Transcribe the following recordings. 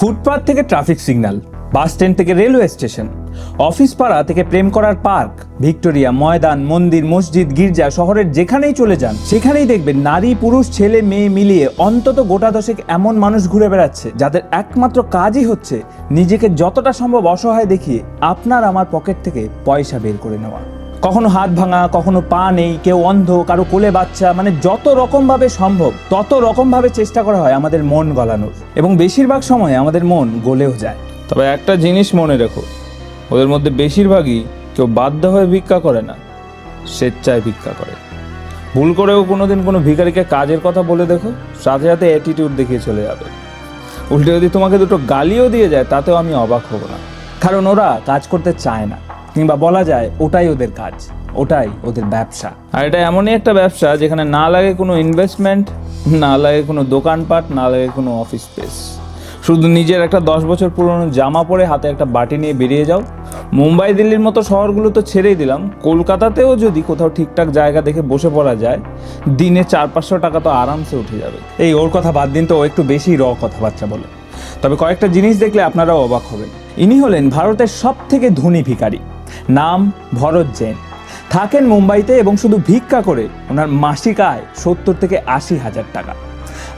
Footpath থেকে traffic signal, bus stand থেকে railway station, office পাড়া থেকে প্রেম করার পার্ক, ভিক্টোরিয়া, ময়দান, মন্দির, মসজিদ, গির্জা, শহরের যেখানেই চলে যান, সেখানেই দেখবেন নারী, পুরুষ, ছেলে, মেয়ে মিলিয়ে অন্তত গোটা দশেক এমন মানুষ ঘুরে বেড়াচ্ছে, যাদের একমাত্র কাজই হচ্ছে নিজেকে যতটা সম্ভব অসহায় দেখিয়ে আপনার আমার পকেট থেকে পয়সা বের করে নেওয়া। কখনো হাত ভাঙা, কখনো পা নেই, কেউ অন্ধ, কারও কোলে বাচ্চা মানে যত রকম ভাবে সম্ভব, তত রকম ভাবে চেষ্টা করা হয় আমাদের মন গলানোর। এবং বেশিরভাগ সময় আমাদের মন গলেও যায়। তবে একটা জিনিস মনে রেখো, ওদের মধ্যে বেশিরভাগই কেউ বাধ্য হয়ে ভিক্ষা করে না, স্বেচ্ছায় ভিক্ষা করে। ভুল করেও কোনোদিন কোনো ভিখারিকে কাজের কথা বলে দেখো, সাথে সাথে অ্যাটিটিউড দেখিয়ে চলে যাবে। উল্টে যদি তোমাকে দুটো গালিও দিয়ে যায়, তাতেও আমি অবাক হব না। কারণ ওরা কাজ করতে চায় না। কিংবা বলা যায় ওটাই ওদের কাজ ওটাই ওদের ব্যবসা। আর এটা এমনই একটা ব্যবসা যেখানে না লাগে কোনো ইনভেস্টমেন্ট না লাগে কোনো দোকানপাট না লাগে কোনো অফিস স্পেস শুধু নিজের একটা দশ বছর পুরনো জামা পরে হাতে একটা বাটি নিয়ে বেরিয়ে যাও। মুম্বাই দিল্লির মতো শহরগুলো তো ছেড়েই দিলাম। কলকাতাতেও যদি কোথাও ঠিকঠাক জায়গা দেখে বসে পড়া যায় দিনে চার পাঁচশো টাকা তো আরামসে উঠে যাবে। এই ওর কথা বাদ দিন তো ও একটু বেশি র কথাবার্তা বলে। তবে কয়েকটা জিনিস দেখলে আপনারাও অবাক হবেন। ইনি হলেন ভারতের সব থেকে ধনী ভিখারি। নাম ভরত জেন। থাকেন মুম্বাইতে এবং শুধু ভিক্ষা করে ওনার মাসিক আয় সত্তর থেকে আশি হাজার টাকা।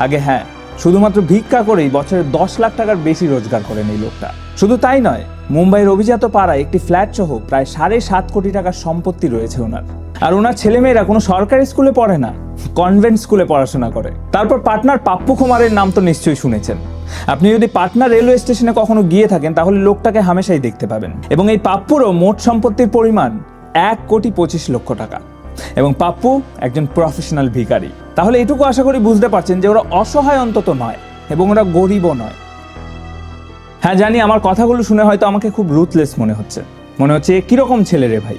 আগে হ্যাঁ শুধুমাত্র ভিক্ষা করেই বছরে দশ লাখ টাকার বেশি রোজগার করেন এই লোকটা। শুধু তাই নয়, মুম্বাইয়ের অভিজাত পাড়ায় একটি ফ্ল্যাট সহ প্রায় সাড়ে সাত কোটি টাকার সম্পত্তি রয়েছে ওনার। আর ওনার ছেলেমেয়েরা কোনো সরকারি স্কুলে পড়ে না, কনভেন্ট স্কুলে পড়াশোনা করে। তারপর পাটনার পাপ্পু কুমারের নাম তো নিশ্চয়ই শুনেছেন। আপনি যদি পাটনা রেলওয়ে স্টেশনে কখনো গিয়ে থাকেন, তাহলে লোকটাকে হামেশাই দেখতে পাবেন। এবং এই পাপ্পুরও মোট সম্পত্তির পরিমাণ এক কোটি পঁচিশ লক্ষ টাকা। এবং পাপ্পু একজন প্রফেশনাল ভিখারি। তাহলে এটুকু আশা করি বুঝতে পারছেন যে ওরা অসহায় অন্তত নয়, এবং ওরা গরিবও নয়। হ্যাঁ জানি আমার কথাগুলো শুনে হয়তো আমাকে খুব রুথলেস মনে হচ্ছে। মনে হচ্ছে কীরকম ছেলে রে ভাই?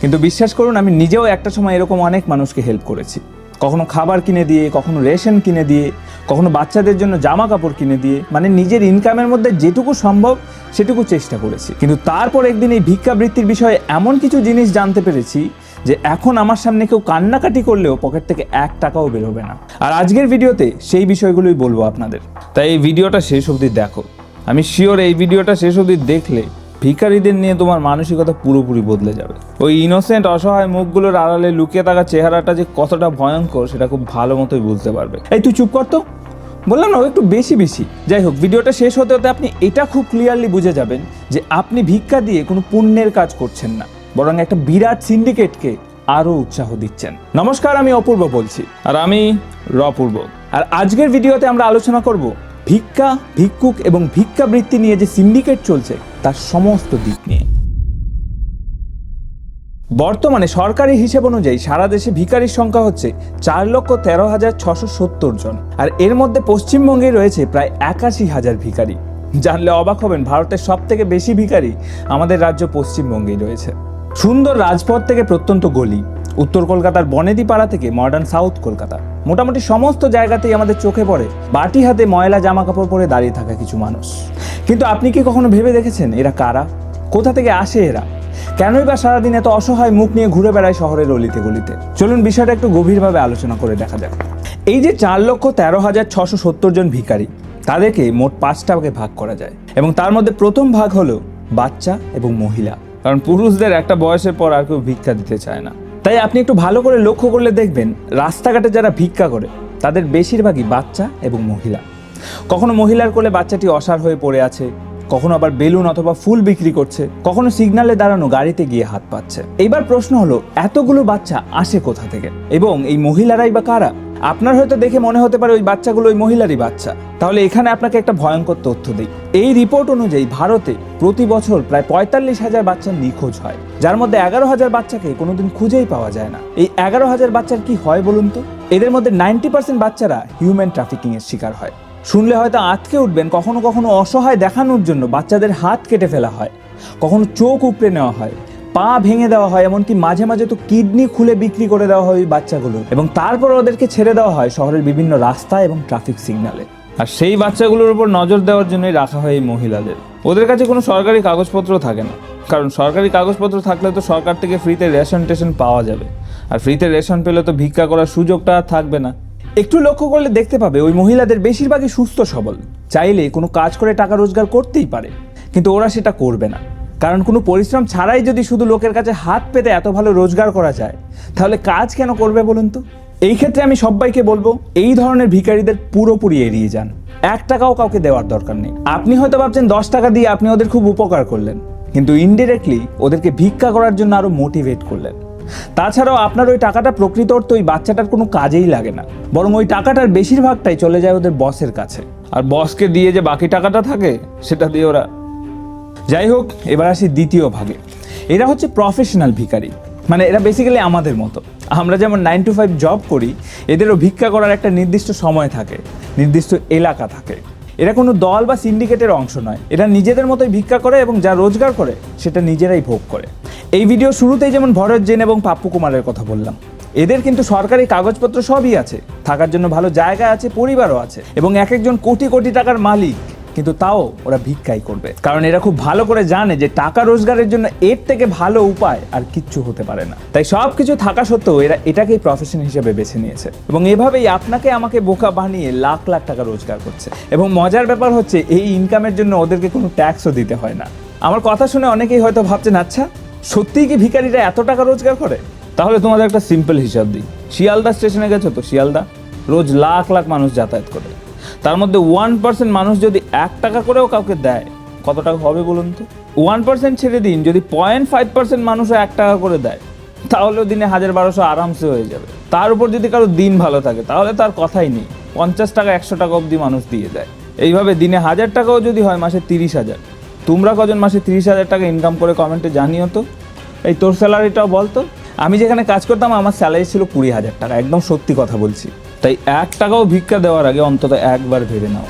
কিন্তু বিশ্বাস করুন, আমি নিজেও একটা সময় এরকম অনেক মানুষকে হেল্প করেছি। কখনো খাবার কিনে দিয়ে, কখনো রেশন কিনে দিয়ে, কখনো বাচ্চাদের জন্য জামা কাপড় কিনে দিয়ে মানে নিজের ইনকামের মধ্যে যেটুকু সম্ভব, সেটুকু চেষ্টা করেছি। কিন্তু তারপর একদিন এই ভিক্ষাবৃত্তির বিষয়ে এমন কিছু জিনিস জানতে পেরেছি যে এখন আমার সামনে কেউ কান্নাকাটি করলেও পকেট থেকে এক টাকাও বেরোবে না। আর আজকের ভিডিওতে সেই বিষয়গুলোই বলব আপনাদের। তাই এই ভিডিওটা শেষ অবধি দেখো। আমি শিওর এই ভিডিওটা শেষ অবধি দেখলে ভিখারিদের নিয়ে তোমার মানসিকতা পুরোপুরি বদলে যাবে। ওই ইনোসেন্ট অসহায় মুখগুলোর আড়ালে লুকিয়ে থাকা চেহারাটা যে কতটা ভয়ঙ্কর, সেটা খুব ভালো মতোই বুঝতে পারবে। এই, তুই চুপ কর তো। বললাম না একটু বেশি বেশি। যাই হোক, ভিডিওটা শেষ হতে হতে আপনি এটা খুব ক্লিয়ারলি বুঝে যাবেন যে আপনি ভিক্ষা দিয়ে কোনো পুণ্যের কাজ করছেন না, বরং একটা বিরাট সিন্ডিকেটকে আরও উৎসাহ দিচ্ছেন। নমস্কার, আমি অপূর্ব বলছি। আর আমি রপূর্ব। আর আজকের ভিডিওতে আমরা আলোচনা করব ভিক্ষা, ভিক্ষুক এবং ভিক্ষাবৃত্তি নিয়ে যে সিন্ডিকেট চলছে, তার সমস্ত দিক নিয়ে। বর্তমানে সরকারি হিসেব অনুযায়ী সারা দেশে ভিখারির সংখ্যা হচ্ছে চার লক্ষ তেরো হাজার ছশো সত্তর জন। আর এর মধ্যে পশ্চিমবঙ্গে রয়েছে প্রায় একাশি হাজার ভিখারি। জানলে অবাক হবেন, ভারতের সব থেকে বেশি ভিখারি আমাদের রাজ্য পশ্চিমবঙ্গেই রয়েছে। সুন্দর রাজপথ থেকে প্রত্যন্ত গলি উত্তর কলকাতার বনেদি পাড়া থেকে মডার্ন সাউথ কলকাতা। মোটামুটি সমস্ত জায়গাতেই আমাদের চোখে পড়ে, বাটি হাতে ময়লা জামা কাপড় পরে দাঁড়িয়ে থাকা কিছু মানুষ। কিন্তু আপনি কি কখনো ভেবে দেখেছেন এরা কারা? কোথা থেকে আসে এরা? কেনই বা সারাদিন এত অসহায় মুখ নিয়ে ঘুরে বেড়ায় শহরের অলিতে গলিতে? চলুন বিষয়টা একটু গভীরভাবে আলোচনা করে দেখা যাক। এই যে চার লক্ষ তেরো হাজার ছশো সত্তর জন ভিখারি, তাদেরকে মোট পাঁচটা ভাগে ভাগ করা যায়। এবং তার মধ্যে প্রথম ভাগ হলো বাচ্চা এবং মহিলা। কারণ পুরুষদের একটা বয়সের পর আর কেউ ভিক্ষা দিতে চায় না। তাই আপনি একটু ভালো করে লক্ষ্য করলে দেখবেন, রাস্তাঘাটে যারা ভিক্ষা করে, তাদের বেশিরভাগই বাচ্চা এবং মহিলা। কখনো মহিলার কোলে বাচ্চাটি অসার হয়ে পড়ে আছে, কখনো আবার বেলুন অথবা ফুল বিক্রি করছে, কখনো সিগনালে দাঁড়ানো গাড়িতে গিয়ে হাত পাচ্ছে এইবার প্রশ্ন হলো, এতগুলো বাচ্চা আসে কোথা থেকে? এবং এই মহিলারাই বা কারা? আপনার হয়তো দেখে মনে হতে পারে ওই বাচ্চাগুলো ওই মহিলারই বাচ্চা। তাহলে এখানে আপনাকে একটা ভয়ঙ্কর তথ্য দিই। এই রিপোর্ট অনুযায়ী ভারতে প্রতি বছর প্রায় পঁয়তাল্লিশ হাজার বাচ্চা নিখোঁজ হয়। যার মধ্যে এগারো হাজার বাচ্চাকে কোনোদিন খুঁজেই পাওয়া যায় না। এই এগারো হাজার বাচ্চার কি হয় বলুন তো? এদের মধ্যে নাইনটি পার্সেন্ট বাচ্চারা হিউম্যান ট্রাফিকিং এর শিকার হয়। শুনলে হয়তো আটকে উঠবেন, কখনো কখনো অসহায় দেখানোর জন্য বাচ্চাদের হাত কেটে ফেলা হয়। কখনো চোখ উপড়ে নেওয়া হয়, পা ভেঙে দেওয়া হয়, এমনকি মাঝে মাঝে তো কিডনি খুলে বিক্রি করে দেওয়া হয় ওই বাচ্চাগুলো এবং তারপর ওদেরকে ছেড়ে দেওয়া হয় শহরের বিভিন্ন রাস্তা এবং ট্রাফিক সিগনালে আর সেই বাচ্চাগুলোর উপর নজর দেওয়ার জন্যই রাখা হয় এই মহিলাদের। ওদের কাছে কোনো সরকারি কাগজপত্র থাকে না। কারণ সরকারি কাগজপত্র থাকলে তো সরকার থেকে ফ্রিতে রেশন টেশন পাওয়া যাবে। আর ফ্রিতে রেশন পেলে তো ভিক্ষা করার সুযোগটা আর থাকবে না। একটু লক্ষ্য করলে দেখতে পাবে, ওই মহিলাদের বেশিরভাগই সুস্থ সবল। চাইলে কোনো কাজ করে টাকা রোজগার করতেই পারে। কিন্তু ওরা সেটা করবে না। কারণ কোনো পরিশ্রম ছাড়াই যদি শুধু লোকের কাছে হাত পেতে এত ভালো রোজগার করা যায়, তাহলে কাজ কেন করবে বলুন তো? এই ক্ষেত্রে আমি সবাইকে বলব, এই ধরনের ভিখারিদের পুরোপুরি এড়িয়ে যান। এক টাকাও কাউকে দেওয়ার দরকার নেই। আপনি হয়তো ভাবছেন, দশ টাকা দিয়ে আপনি ওদের খুব উপকার করলেন। কিন্তু ইনডিরেক্টলি ওদেরকে ভিক্ষা করার জন্য আরও মোটিভেট করলেন। তাছাড়াও আপনার ওই টাকাটা প্রকৃত অর্থে ওই বাচ্চাটার কোনো কাজেই লাগে না। বরং ওই টাকাটার বেশিরভাগটাই চলে যায় ওদের বসের কাছে। আর বসকে দিয়ে যে বাকি টাকাটা থাকে, সেটা দিয়ে ওরা যাই হোক, এবার আসি দ্বিতীয় ভাগে। এরা হচ্ছে প্রফেশনাল ভিখারি। মানে এরা বেসিক্যালি আমাদের মতো। আমরা যেমন নাইন টু ফাইভ জব করি, এদেরও ভিক্ষা করার একটা নির্দিষ্ট সময় থাকে, নির্দিষ্ট এলাকা থাকে। এরা কোনো দল বা সিন্ডিকেটের অংশ নয়। এরা নিজেদের মতোই ভিক্ষা করে এবং যা রোজগার করে, সেটা নিজেরাই ভোগ করে। এই ভিডিও শুরুতেই যেমন ভরত জেন এবং পাপ্পু কুমারের কথা বললাম। এদের কিন্তু সরকারি কাগজপত্র সবই আছে। থাকার জন্য ভালো জায়গা আছে, পরিবারও আছে এবং এক একজন কোটি কোটি টাকার মালিক। কিন্তু তাও ওরা ভিক্ষাই করবে। কারণ এরা খুব ভালো করে জানে যে টাকা রোজগারের জন্য এর থেকে ভালো উপায় আর কিচ্ছু হতে পারে না। তাই সব কিছু থাকা সত্ত্বেও এরা এটাকেই প্রফেশন হিসেবে বেছে নিয়েছে। এবং এভাবেই আপনাকে আমাকে বোকা বানিয়ে লাখ লাখ টাকা রোজগার করছে। এবং মজার ব্যাপার হচ্ছে, এই ইনকামের জন্য ওদেরকে কোনো ট্যাক্সও দিতে হয় না। আমার কথা শুনে অনেকেই হয়তো ভাবছেন আচ্ছা সত্যিই কি ভিখারিরা এত টাকা রোজগার করে? তাহলে তোমাদের একটা সিম্পল হিসাব দিই। শিয়ালদা স্টেশনে গেছো তো? শিয়ালদা? রোজ লাখ লাখ মানুষ যাতায়াত করে। তার মধ্যে ওয়ান পার্সেন্ট মানুষ যদি এক টাকা করেও কাউকে দেয়, কত টাকা হবে বলুন তো? ওয়ান পার্সেন্ট ছেড়ে দিন, যদি পয়েন্ট ফাইভ পার্সেন্ট মানুষও এক টাকা করে দেয়, তাহলেও দিনে হাজার বারোশো আরামসে হয়ে যাবে। তার উপর যদি কারও দিন ভালো থাকে, তাহলে তার কথাই নেই। পঞ্চাশ টাকা, একশো টাকা অবধি মানুষ দিয়ে দেয়। এইভাবে দিনে হাজার টাকাও যদি হয়, মাসে তিরিশ হাজার। তোমরা কজন মাসে তিরিশ হাজার টাকা ইনকাম করে কমেন্টে জানিও তো। এই তোর স্যালারিটাও বলতো আমি যেখানে কাজ করতাম, আমার স্যালারি ছিল কুড়ি হাজার টাকা। একদম সত্যি কথা বলছি। তাই এক টাকাও ভিক্ষা দেওয়ার আগে অন্তত একবার ভেবে নাও।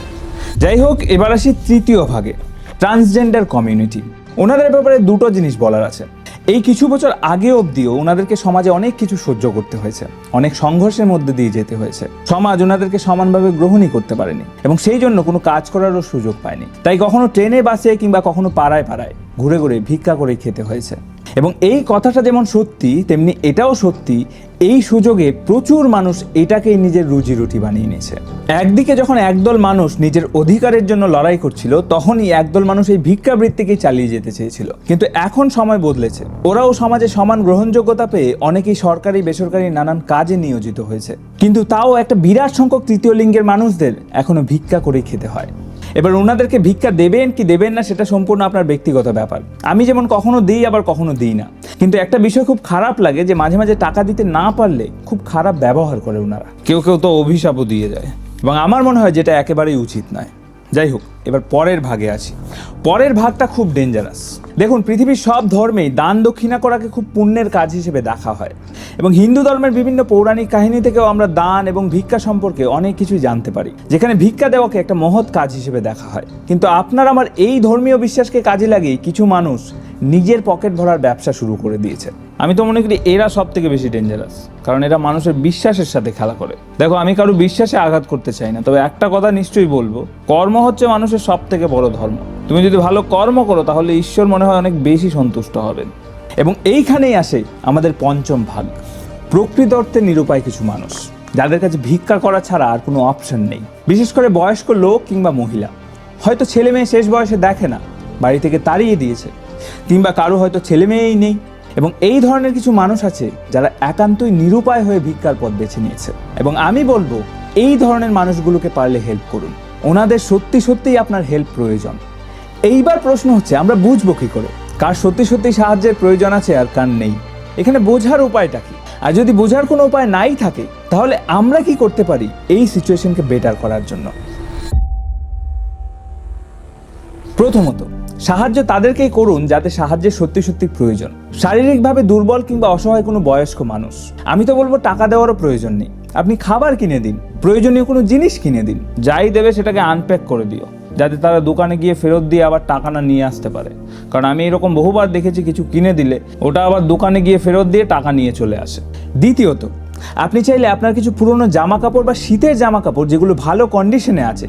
যাই হোক, এবার আসি তৃতীয় ভাগে ট্রান্সজেন্ডার কমিউনিটি ওনাদের ব্যাপারে দুটো জিনিস বলার আছে। এই কিছু বছর আগে অবধিও ওনাদেরকে সমাজে অনেক কিছু সহ্য করতে হয়েছে, অনেক সংঘর্ষের মধ্যে দিয়ে যেতে হয়েছে। সমাজ ওনাদেরকে সমানভাবে গ্রহণই করতে পারেনি এবং সেই জন্য কোনো কাজ করারও সুযোগ পায়নি। তাই কখনো ট্রেনে, বাসে কিংবা কখনো পাড়ায় পাড়ায় ঘুরে ঘুরে ভিক্ষা করে খেতে হয়েছে। এবং এই কথাটা যেমন সত্যি, তেমনি এটাও সত্যি, এই সুযোগে প্রচুর মানুষ এটাকেই নিজের রুজি রুটি বানিয়ে নিয়েছে। একদিকে যখন একদল মানুষ নিজের অধিকারের জন্য লড়াই করছিল, তখনই একদল মানুষ এই ভিক্ষাবৃত্তিকেই চালিয়ে যেতে চেয়েছিল। কিন্তু এখন সময় বদলেছে। ওরাও সমাজে সমান গ্রহণযোগ্যতা পেয়ে অনেকেই সরকারি, বেসরকারি নানান কাজে নিয়োজিত হয়েছে। কিন্তু তাও একটা বিরাট সংখ্যক তৃতীয় লিঙ্গের মানুষদের এখনও ভিক্ষা করেই খেতে হয়। এবার ওনাদেরকে ভিক্ষা দেবেন কি দেবেন না সেটা সম্পূর্ণ আপনার ব্যক্তিগত ব্যাপার। আমি যেমন কখনো দিই, আবার কখনো দিই না। কিন্তু একটা বিষয় খুব খারাপ লাগে যে মাঝে মাঝে টাকা দিতে না পারলে খুব খারাপ ব্যবহার করে ওনারা। কেউ কেউ তো অভিশাপও দিয়ে যায়। এবং আমার মনে হয় যেটা একেবারেই উচিত নয়। যাই হোক, এবার পরের ভাগে আসি পরের ভাগটা খুব ডেঞ্জারাস দেখুন, পৃথিবীর সব ধর্মেই দান দক্ষিণা করাকে খুব পুণ্যের কাজ হিসেবে দেখা হয়। এবং হিন্দু ধর্মের বিভিন্ন পৌরাণিক কাহিনী থেকেও আমরা দান এবং ভিক্ষা সম্পর্কে অনেক কিছুই জানতে পারি। যেখানে ভিক্ষা দেওয়াকে একটা মহৎ কাজ হিসেবে দেখা হয়। কিন্তু আপনার আমার এই ধর্মীয় বিশ্বাসকে কাজে লাগিয়ে কিছু মানুষ নিজের পকেট ভরার ব্যবসা শুরু করে দিয়েছে। আমি তো মনে করি এরা সব থেকে বেশি ডেঞ্জারাস কারণ এরা মানুষের বিশ্বাসের সাথে খেলা করে। দেখো, আমি কারও বিশ্বাসে আঘাত করতে চাই না, তবে একটা কথা নিশ্চয়ই বলব, কর্ম হচ্ছে মানুষের সব থেকে বড় ধর্ম। তুমি যদি ভালো কর্ম করো, তাহলে ঈশ্বর মনে হয় অনেক বেশি সন্তুষ্ট হবেন। এবং এইখানেই আসে আমাদের পঞ্চম ভাগ, প্রকৃত অর্থে নিরুপায় কিছু মানুষ, যাদের কাছে ভিক্ষা করা ছাড়া আর কোনো অপশন নেই। বিশেষ করে বয়স্ক লোক কিংবা মহিলা। হয়তো ছেলে মেয়ে শেষ বয়সে দেখে না, বাড়ি থেকে তাড়িয়ে দিয়েছে, কিংবা কারও হয়তো ছেলে মেয়েই নেই। এবং এই ধরনের কিছু মানুষ আছে যারা একান্তই নিরুপায় হয়ে ভিক্ষার পথ বেছে নিয়েছে। এবং আমি বলব, এই ধরনের মানুষগুলোকে পারলে হেল্প করুন। ওনাদের সত্যি সত্যিই আপনার হেল্প প্রয়োজন। এইবার প্রশ্ন হচ্ছে, আমরা বুঝব কি করে? কার সত্যি সত্যি সাহায্যের প্রয়োজন আছে আর কার নেই? এখানে বোঝার উপায়টা কি? আর যদি বোঝার কোনো উপায় নাই থাকে, তাহলে আমরা কি করতে পারি এই সিচুয়েশনকে বেটার করার জন্য? প্রথমত সাহায্য তাদেরকেই করুন যাতে সাহায্যের সত্যি সত্যি প্রয়োজন। শারীরিকভাবে দুর্বল কিংবা অসহায় কোনো বয়স্ক মানুষ। আমি তো বলব টাকা দেওয়ারও প্রয়োজন নেই। আপনি খাবার কিনে দিন, প্রয়োজনীয় কোনো জিনিস কিনে দিন, যাই দেবে সেটাকে আনপ্যাক করে দিও, যাতে তারা দোকানে গিয়ে ফেরত দিয়ে আবার টাকা না নিয়ে আসতে পারে। কারণ আমি এরকম বহুবার দেখেছি কিছু কিনে দিলে, ওটা আবার দোকানে গিয়ে ফেরত দিয়ে টাকা নিয়ে চলে আসে। দ্বিতীয়ত আপনি চাইলে আপনার কিছু পুরনো জামা কাপড় বা শীতের জামা কাপড় যেগুলো ভালো কন্ডিশনে আছে,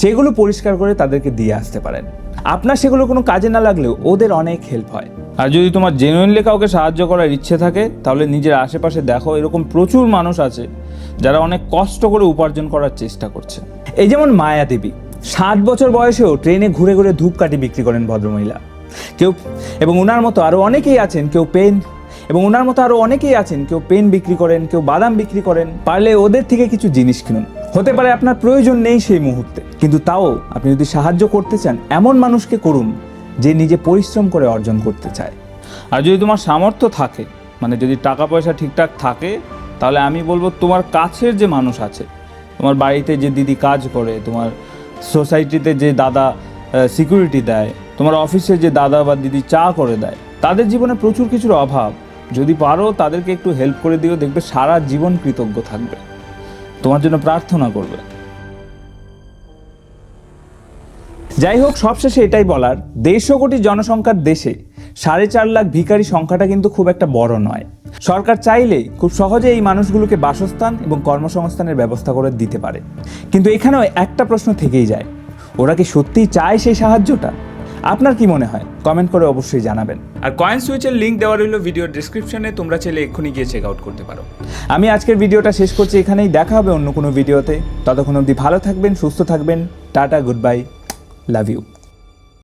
সেগুলো পরিষ্কার করে তাদেরকে দিয়ে আসতে পারেন। আপনার সেগুলো কোনো কাজে না লাগলেও ওদের অনেক হেল্প হয়। আর যদি তোমার জেনুইনলি কাউকে সাহায্য করার ইচ্ছে থাকে, তাহলে নিজের আশেপাশে দেখো এরকম প্রচুর মানুষ আছে, যারা অনেক কষ্ট করে উপার্জন করার চেষ্টা করছে। এই যেমন মায়া দেবী ষাট বছর বয়সেও ট্রেনে ঘুরে ঘুরে ধূপকাঠি বিক্রি করেন ভদ্রমহিলা। কেউ, এবং ওনার মতো আরও অনেকেই আছেন, কেউ পেন এবং ওনার মতো আরও অনেকেই আছেন, কেউ পেন বিক্রি করেন, কেউ বাদাম বিক্রি করেন, পারলে ওদের থেকে কিছু জিনিস কিনুন। হতে পারে আপনার প্রয়োজন নেই সেই মুহূর্তে, কিন্তু তাও আপনি যদি সাহায্য করতে চান, এমন মানুষকে করুন যে নিজে পরিশ্রম করে অর্জন করতে চায়। আর যদি তোমার সামর্থ্য থাকে মানে যদি টাকা পয়সা ঠিকঠাক থাকে, তাহলে আমি বলব তোমার কাছের যে মানুষ আছে, তোমার বাড়িতে যে দিদি কাজ করে, তোমার সোসাইটিতে যে দাদা সিকিউরিটি দেয়, তোমার অফিসে যে দাদা বা দিদি চা করে দেয়, তাদের জীবনে প্রচুর কিছুর অভাব। যদি পারো তাদেরকে একটু হেল্প করে দিও, দেখবে সারা জীবন কৃতজ্ঞ থাকবে। তোমার জন্য প্রার্থনা করবে। যাই হোক, সবশেষে এটাই বলার, দেড়শো কোটি জনসংখ্যার দেশে সাড়ে চার লাখ ভিখারি সংখ্যাটা কিন্তু খুব একটা বড় নয়। সরকার চাইলে খুব সহজে এই মানুষগুলোকে বাসস্থান এবং কর্মসংস্থানের ব্যবস্থা করে দিতে পারে। কিন্তু এখানেও একটা প্রশ্ন থেকেই যায়, ওরা কি সত্যিই চায় সেই সাহায্যটা? আপনার কি মনে হয়? কমেন্ট করে অবশ্যই জানাবেন। আর কয়েন সুইচের লিঙ্ক দেওয়া রইল ভিডিও ডিসক্রিপশনে তোমরা চাইলে এক্ষুনি গিয়ে চেক আউট করতে পারো। আমি আজকের ভিডিওটা শেষ করছি এখানেই দেখা হবে অন্য কোনো ভিডিওতে ততক্ষণ অবধি ভালো থাকবেন সুস্থ থাকবেন tata good bye love you